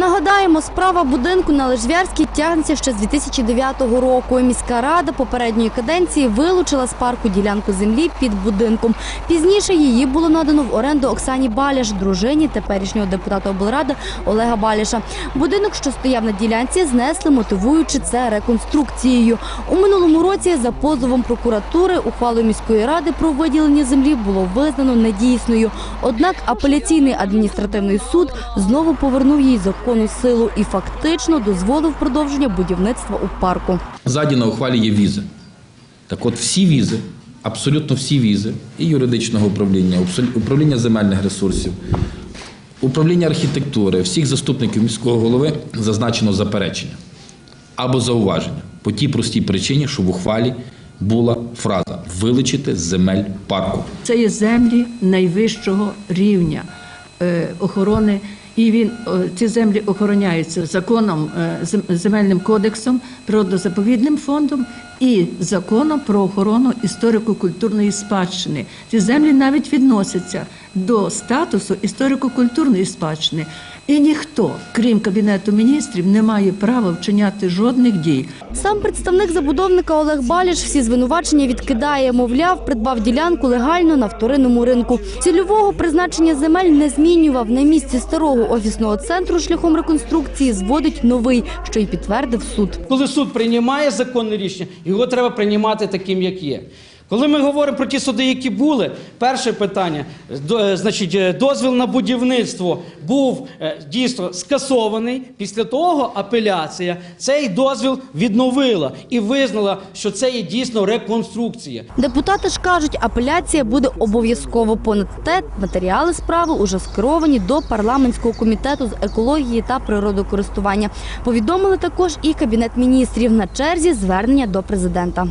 Нагадаємо, справа будинку на Лежвярській тягнеться ще з 2009 року. Міська рада попередньої каденції вилучила з парку ділянку землі під будинком. Пізніше її було надано в оренду Оксані Баляш, дружині теперішнього депутата облради Олега Баляша. Будинок, що стояв на ділянці, знесли, мотивуючи це реконструкцією. У минулому році за позовом прокуратури ухвалою міської ради про виділення землі було визнано недійсною. Однак апеляційний адміністративний суд знову повернув їй законну силу і фактично дозволив продовження будівництва у парку. Ззаді на ухвалі є візи. Так от всі візи, абсолютно всі візи, і юридичного управління, управління земельних ресурсів, управління архітектури, всіх заступників міського голови зазначено заперечення або зауваження по тій простій причині, що в ухвалі була фраза вилучити з земель парку. Це є землі найвищого рівня е, охорони. І він е, ці землі охороняються законом е, земельним кодексом, природозаповідним фондом і законом про охорону історико-культурної спадщини. Ці землі навіть відносяться до статусу історико-культурної спадщини. І ніхто, крім кабінету міністрів, не має права вчиняти жодних дій Сам представник забудовника Олег Баліш всі звинувачення відкидає. Мовляв, придбав ділянку легально на вторинному ринку. Цільового призначення земель не змінював. На місці старого офісного центру шляхом реконструкції зводить новий, що й підтвердив суд. Коли суд приймає законне рішення, його треба приймати таким, як є. Коли ми говоримо про ті суди, які були, перше питання, до- е, значить, е, дозвіл на будівництво був е, дійсно скасований. Після того апеляція цей дозвіл відновила і визнала, що це є дійсно реконструкція. Депутати ж кажуть, апеляція буде обов'язково. Понад те, матеріали справи уже скеровані до парламентського комітету з екології та природокористування. Повідомили також і кабінет міністрів на черзі звернення до президента.